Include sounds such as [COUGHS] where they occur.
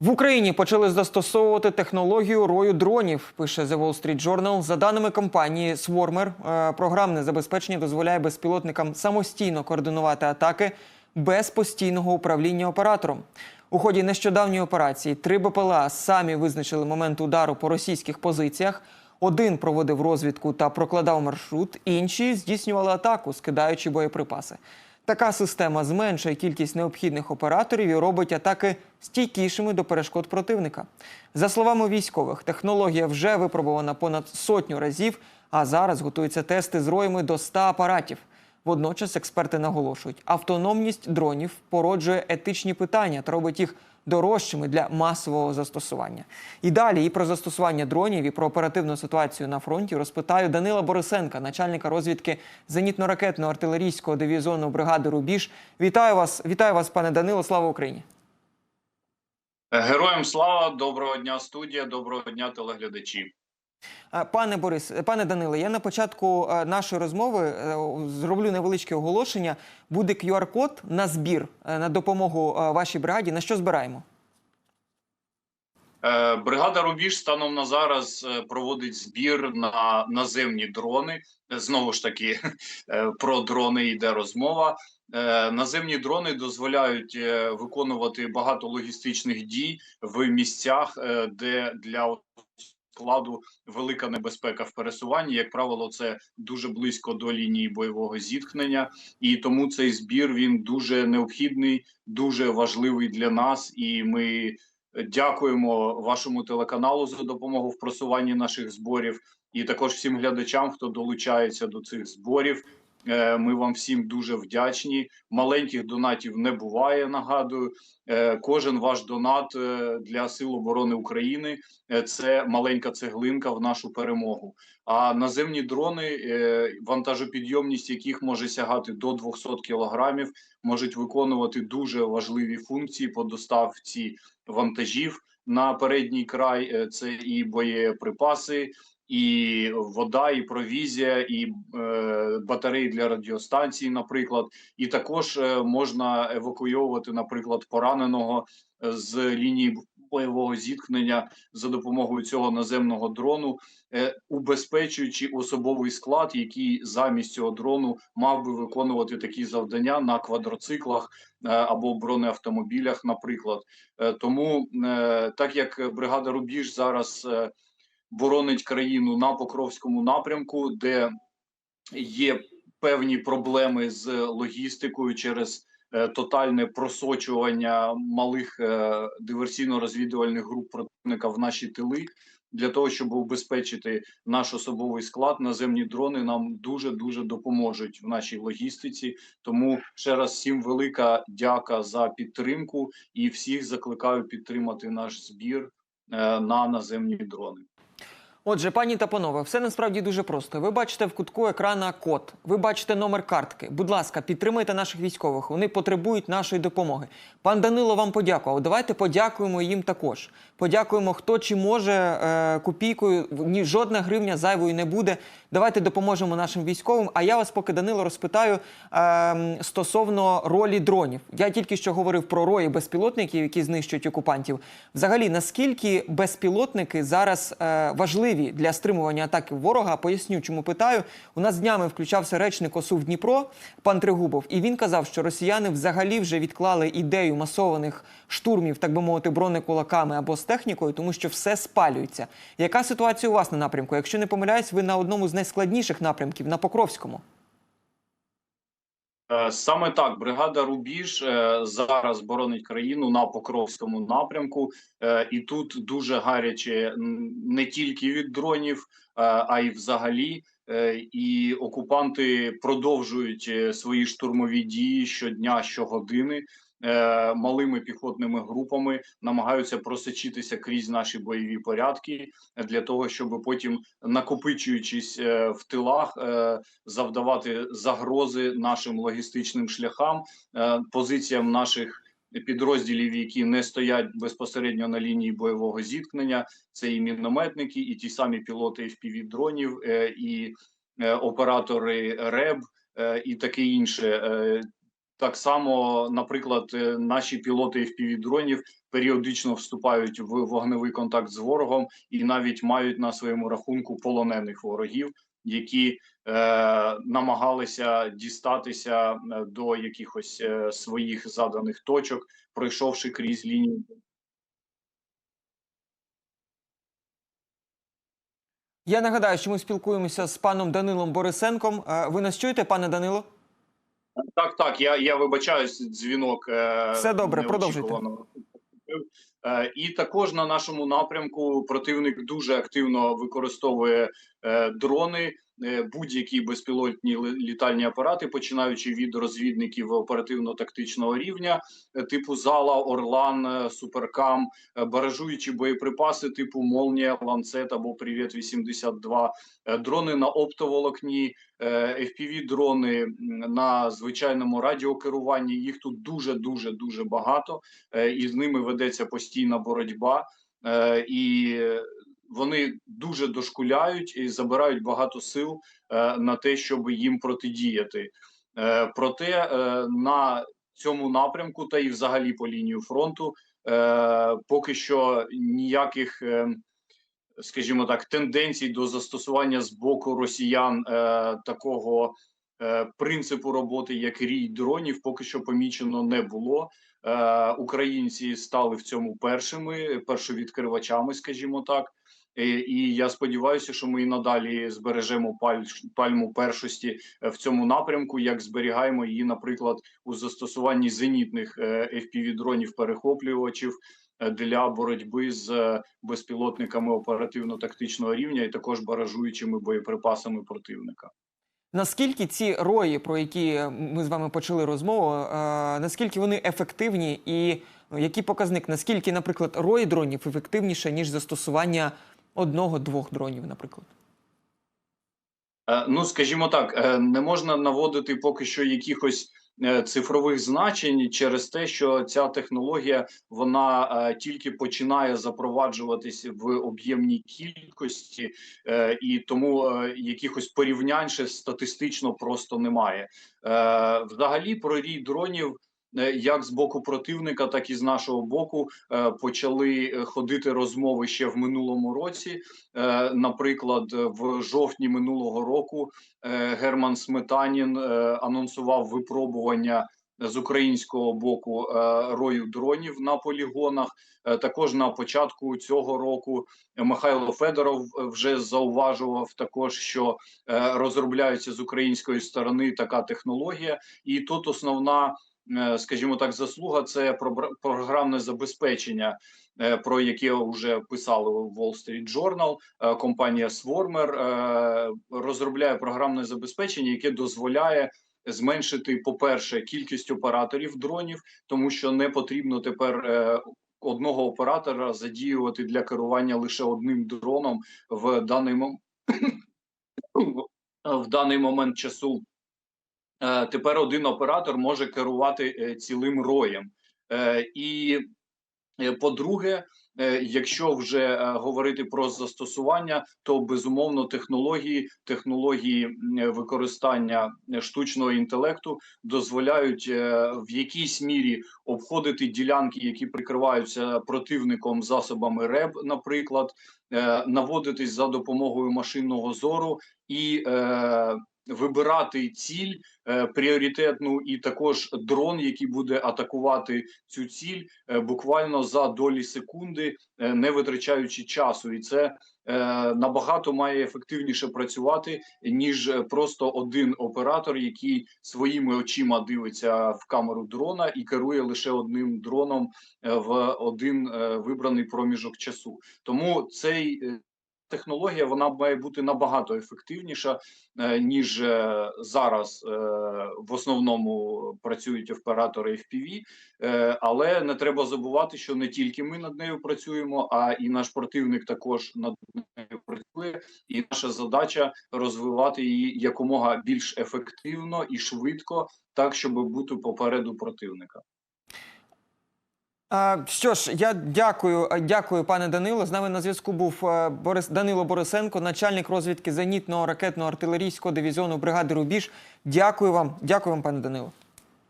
В Україні почали застосовувати технологію рою дронів. Пише The Wall Street Journal. За даними компанії Swarmer, е, програмне забезпечення дозволяє безпілотникам самостійно координувати атаки без постійного управління оператором. У ході нещодавньої операції три БПЛА самі визначили момент удару по російських позиціях. Один проводив розвідку та прокладав маршрут, інші здійснювали атаку, скидаючи боєприпаси. Така система зменшує кількість необхідних операторів і робить атаки стійкішими до перешкод противника. За словами військових, технологія вже випробувана понад сотню разів, а зараз готуються тести з роями до 100 апаратів. Водночас експерти наголошують, автономність дронів породжує етичні питання та робить їх дорожчими для масового застосування. І далі і про застосування дронів, і про оперативну ситуацію на фронті розпитаю Данила Борисенка, начальника розвідки зенітно-ракетного артилерійського дивізіону бригади Рубіж. Вітаю вас, вітаю вас, пане Данило. Слава Україні! Героям слава, доброго дня, студія, доброго дня, телеглядачі. Пане Борис, е, пане Даниле, я на початку е, нашої розмови е, зроблю невеличке оголошення. Буде QR-код на збір на допомогу вашій бригаді. На що збираємо? Бригада Рубіж станом на зараз проводить збір на наземні дрони. Знову ж таки, [LAUGHS] про дрони йде розмова. Наземні дрони дозволяють виконувати багато логістичних дій в місцях, де для складу велика небезпека в пересуванні. Як правило, це дуже близько до лінії бойового зіткнення, і тому цей збір він дуже необхідний, дуже важливий для нас. І ми дякуємо вашому телеканалу за допомогу в просуванні наших зборів, і також всім глядачам, хто долучається до цих зборів. Е, Ми вам всім дуже вдячні. Маленьких донатів не буває. Нагадую, Е, кожен ваш донат е, для сил оборони України це маленька цеглинка в нашу перемогу. А наземні дрони, вантажопідйомність яких може сягати до 200 кілограмів, можуть виконувати дуже важливі функції по доставці вантажів на передній край. Це і боєприпаси, і вода, і провізія, і е, батареї для радіостанцій, наприклад, і також е, можна евакуйовувати, наприклад, пораненого е, з лінії бойового зіткнення за допомогою цього наземного дрону, е, убезпечуючи особовий склад, який замість цього дрону мав би виконувати такі завдання на квадроциклах е, або бронеавтомобілях, наприклад. Е, Тому е, так як бригада Рубіж зараз. е, боронить країну на Покровському напрямку, де є певні проблеми з логістикою через е, тотальне просочування малих е, диверсійно-розвідувальних груп противника в наші тили. Для того щоб убезпечити наш особовий склад, наземні дрони нам дуже дуже допоможуть в нашій логістиці. Тому ще раз всім велика дяка за підтримку і всіх закликаю підтримати наш збір е, на наземні дрони. Отже, пані та панове, все насправді дуже просто. Ви бачите в кутку екрана код, ви бачите номер картки. Будь ласка, підтримайте наших військових. Вони потребують нашої допомоги. Пан Данило вам подякував. Давайте подякуємо їм також. Подякуємо, хто чи може е, копійкою. Ні, жодна гривня зайвою не буде. Давайте допоможемо нашим військовим. А я вас, поки Данило, розпитаю е, стосовно ролі дронів. Я тільки що говорив про рої безпілотників, які знищують окупантів. Взагалі, наскільки безпілотники зараз е, важливі для стримування атаки ворога? Поясню, чому питаю. У нас днями включався речник ОСУ в Дніпро, пан Тригубов, і він казав, що росіяни взагалі вже відклали ідею масованих штурмів, так би мовити, бронекулаками або з технікою, тому що все спалюється. Яка ситуація у вас на напрямку? Якщо не помиляюсь, ви на одному з найскладніших напрямків на Покровському. Е, Саме так, бригада Рубіж е, зараз боронить країну на Покровському напрямку, Е, і тут дуже гаряче не тільки від дронів, а й взагалі. І окупанти продовжують свої штурмові дії щодня, щогодини. Е, Малими піхотними групами намагаються просочитися крізь наші бойові порядки для того, щоб потім, накопичуючись е, в тилах, е, завдавати загрози нашим логістичним шляхам, позиціям наших підрозділів, які не стоять безпосередньо на лінії бойового зіткнення. Це і мінометники, і ті самі пілоти fpv дронів, і оператори РЕБ, і таке інше. Так само, наприклад, е, наші пілоти FPV-дронів періодично вступають в вогневий контакт з ворогом і навіть мають на своєму рахунку полонених ворогів, які е, намагалися дістатися е, до якихось е, своїх заданих точок, пройшовши крізь лінію. Я нагадаю, що ми спілкуємося з паном Данилом Борисенком. Е, Ви нас чуєте, пане Данило? Так, так, я, я вибачаюсь, дзвінок. Е, Все добре, продовжуйте. Е, і також на нашому напрямку противник дуже активно використовує е, дрони, будь-які безпілотні літальні апарати, починаючи від розвідників оперативно-тактичного рівня, е, типу Зала, Орлан, е, Суперкам, е, баражуючі боєприпаси типу Молнія, Ланцет або Привіт 82, е, дрони на оптоволокні, fpv дрони на звичайному радіокеруванні. Їх тут дуже дуже дуже багато, е, і з ними ведеться постійна боротьба. Е, І вони дуже дошкуляють і забирають багато сил е, на те, щоб їм протидіяти. Е, Проте е, на цьому напрямку та і взагалі по лінію фронту поки що ніяких. скажімо так, тенденцій до застосування з боку росіян такого принципу роботи, як рій дронів, поки що помічено не було. Е, українці стали в цьому першими, першовідкривачами, скажімо так. І, і я сподіваюся, що ми і надалі збережемо паль, пальму першості е, в цьому напрямку, як зберігаємо її, наприклад, у застосуванні зенітних е, FPV-дронів перехоплювачів е, для боротьби з е, безпілотниками оперативно-тактичного рівня і також баражуючими боєприпасами противника. Наскільки ці рої, про які ми з вами почали розмову, е, наскільки вони ефективні, і ну, який показник, наскільки, наприклад, рої дронів ефективніше, ніж застосування одного-двох дронів, наприклад? Е, Ну, скажімо так, е, не можна наводити поки що якихось е, цифрових значень через те, що ця технологія вона е, тільки починає запроваджуватись в об'ємній кількості, е, і тому е, якихось порівнянь ще статистично просто немає. Е, Взагалі, про рій дронів. Е, Як з боку противника, так і з нашого боку е, почали е, ходити розмови ще в минулому році. Наприклад, в жовтні минулого року Герман Сметанін анонсував випробування з українського боку рою дронів на полігонах. Також на початку цього року Михайло Федоров вже зауважував також, що розробляється з української сторони така технологія, і тут основна. Е, Скажімо так, заслуга це програмне забезпечення, е, про яке вже писали в Wall Street Journal. Е, Компанія Swarmer розробляє програмне забезпечення, яке дозволяє зменшити, по-перше, кількість операторів дронів, тому що не потрібно тепер е, одного оператора задіювати для керування лише одним дроном в даний мом... [COUGHS] в даний момент часу. Е, Тепер один оператор може керувати е, цілим роєм. Е, І По-друге, якщо вже говорити про застосування, то безумовно технології, технології використання штучного інтелекту дозволяють в якійсь мірі обходити ділянки, які прикриваються противником засобами РЕБ, наприклад, наводитись за допомогою машинного зору і вибирати ціль е, пріоритетну, і також дрон, який буде атакувати цю ціль е, буквально за долі секунди, е, не витрачаючи часу, і це е, набагато має ефективніше працювати ніж просто один оператор, який своїми очима дивиться в камеру дрона і керує лише одним дроном е, в один е, вибраний проміжок часу. Тому цей е, технологія вона має бути набагато ефективніша е, ніж е, зараз е, в основному працюють оператори FPV, але не треба забувати, що не тільки ми над нею працюємо, а і наш противник також над нею працює. І наша задача розвивати її якомога більш ефективно і швидко, так щоб бути попереду противника. Що ж, я дякую, дякую, пане Данило. З нами на зв'язку був е, Борис Данило Борисенко, начальник розвідки зенітного ракетно-артилерійського дивізіону бригади Рубіж. Дякую вам, дякую вам, пане Данило.